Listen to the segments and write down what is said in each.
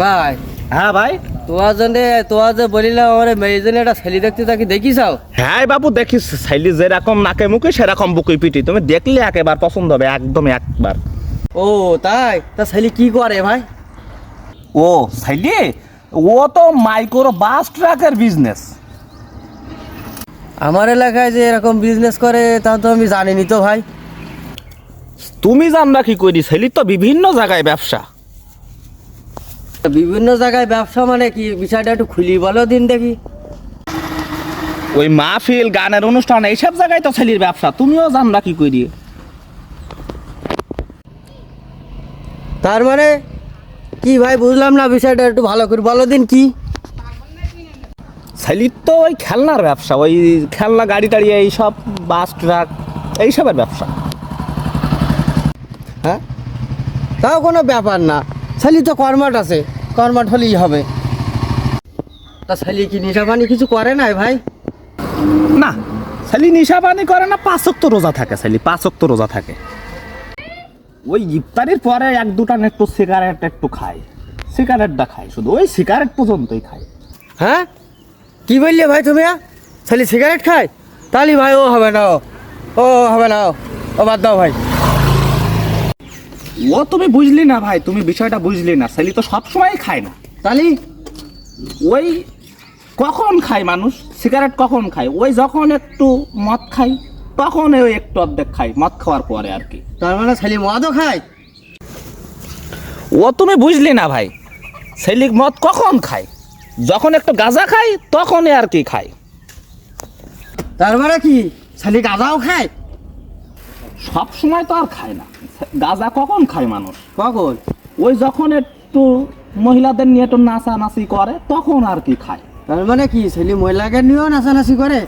ভাই। হ্যাঁ ভাই। তোমার জন্য তোমার যে বলিলাম আমার মেয়ের জন্য একটা ছেলে দেখতে তাকে দেখিসাও হ্যাঁ বাবু দেখিস শৈলী যেরকম নাকে মুখে সেরকম বুকুই পিটি তুমি দেখলে একেবার পছন্দ হবে একদম একবার। ও তাই? তা ছেলে কি করে ভাই? ও শৈলী ও তো মাইক্রো বাস ট্রাকের বিজনেস আমার এলাকায় যে এরকম বিজনেস করে তা তো আমি জানিনি তো ভাই। তুমি জানবা কি করি? শৈলী তো বিভিন্ন জায়গায় ব্যবসা। বিভিন্ন জায়গায় ব্যবসা মানে কি? বিষয়টা একটু খুলি বলো দিন দেখি। ওই মাহফিল গানের অনুষ্ঠান এইসব জায়গায় তো ছেলির ব্যবসা। তুমিও জানবা কি করি তার মানে কি ভাই বুঝলাম না বিষয়টা একটু ভালো করে বলো দিন কি? ছেলির তো ওই খেলনার ব্যবসা ওই খেলনা গাড়ি টাড়ি এইসব বাস ট্রাক এইসবের ব্যবসা। হ্যাঁ? তাও কোনো ব্যাপার না। ছেলে তো কর্মাট আছে কর্মাট হলেই হবে। তা ছেলে কি নেশা পানি কিছু করে না ভাই? না ছেলি নিশা পানি করে না পাঁচক তো রোজা থাকে ছেলি পাঁচক তো রোজা থাকে। ওই ইফতারির পরে এক দুটান একটু সিগারেট একটু খায় সিগারেটটা খায় শুধু ওই সিগারেট পর্যন্তই খায়। হ্যাঁ? কি বললে ভাই তুমি ছেলে সিগারেট খায়? তাহলে ভাই ও হবে না ও হবে না। ও বাদ দাও ভাই। ও তুমি বুঝলি না ভাই তুমি বিষয়টা বুঝলি না। ছেলি তো সবসময় খায় না। তাহলে ওই কখন খায় মানুষ? সিগারেট কখন খায়? ওই যখন একটু মদ খায় তখন ওই একটু অর্ধেক খায় মদ খাওয়ার পরে আর কি। তার মানে ছেলে মদও খায়? ও তুমি বুঝলি না ভাই সেলিক মদ কখন খায়? যখন একটু গাঁজা খায় তখনই আর কি খায়। তার মানে কি ছেলে গাঁজাও খায়? সব সময় তো আর খায় না। গাঁজা কখন খায় মানুষ? কখন? ওই যখন একটু মহিলাদের নিয়ে একটু নাচানাচি করে তখন আর কি খায়? তার মানে কি ছেলে মহিলাকে নিয়েও নাচানাচি করে?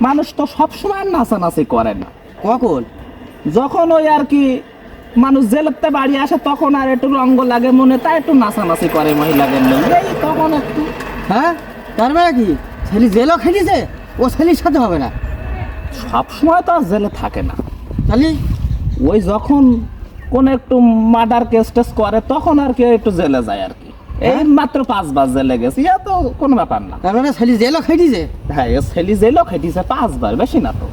মানুষ তো সব সময় নাচানাচি করে না। কখন? যখন ওই আর কি মানুষ জেলেতে বাড়ি আসে তখন আর একটু রঙ্গ লাগে মনে তাই একটু নাচানাচি করে মহিলাদের নিয়ে। এই তখন একটু। হ্যাঁ? তার মানে কি ছেলে জেলও খেলিছে ও ছেলের সাথে হবে না? সব সময় তো আর জেলে থাকে না। তাহলে ওই যখন কোন একটু মার্ডার কেস টেস করে তখন আর কি একটু জেলে যায় আর কি। এই মাত্র পাঁচবার জেলে গেছে ইয়া তো কোনো ব্যাপার না। তার মানে ছেলে জেলও খেটিছে? হ্যাঁ এ ছেলে জেলও খেটিছে পাঁচবার বেশি না তো।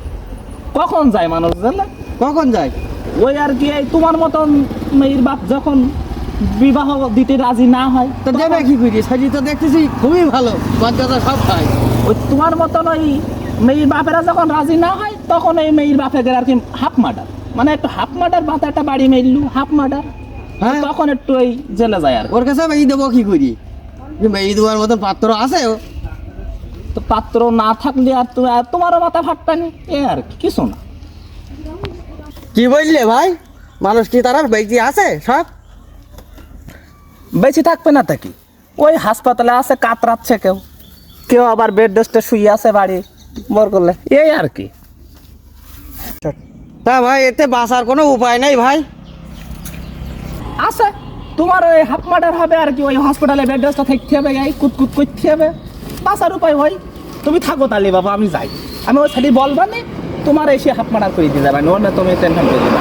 কখন যায় মানুষ জেলে? কখন যায়? ওই আর কি এই তোমার মতন মেয়ের বাপ যখন বিবাহ দিতে রাজি না হয় তো দেবে কি করি? ছেলে তো দেখতেছি খুবই ভালো বাচ্চাটা সব খায়। ওই তোমার মতন ওই মেয়ের বাপেরা যখন রাজি না হয় তখন এই মেয়ের বাপের আর কি হাফ মার্ডার মানে একটু হাফ মার্ডার বাতা একটা বাড়ি মেরলু হাফ মার্ডার। হ্যাঁ। তখন একটু ওই জেলে যায় আর ওর কাছে মেয়ে দেবো কি করি? মেয়ে দেওয়ার মতন পাত্র আছে ও। তো পাত্র না থাকলে আর তুমি আর তোমারও মাথা ফাটতানি এ আর কিছু না। কি বললে ভাই? মানুষ কি তারা বেঁচে আছে সব? বেঁচে থাকবে না তাকি ওই হাসপাতালে আছে কাতরাচ্ছে কেউ। কেউ আবার বেড রেস্টে শুয়ে আছে বাড়ি বর করলে। এই আর কি। তা ভাই, এতে বাঁচার কোনো উপায় নাই ভাই। আছে। তোমার ওই হাফ মার্ডার হবে আর কি, ওই হসপিটালে বেড রেস্টটা থাকতে হবে গাই কুতকুত করতে হবে বাঁচার উপায় ভাই। তুমি থাকো তাহলে বাবা, আমি যাই। আমি ওই ছেলে বলবা নি, তোমার এসে হাফ মার্ডার করে দিয়ে যাবে না তুমি টেনশন করে দিবে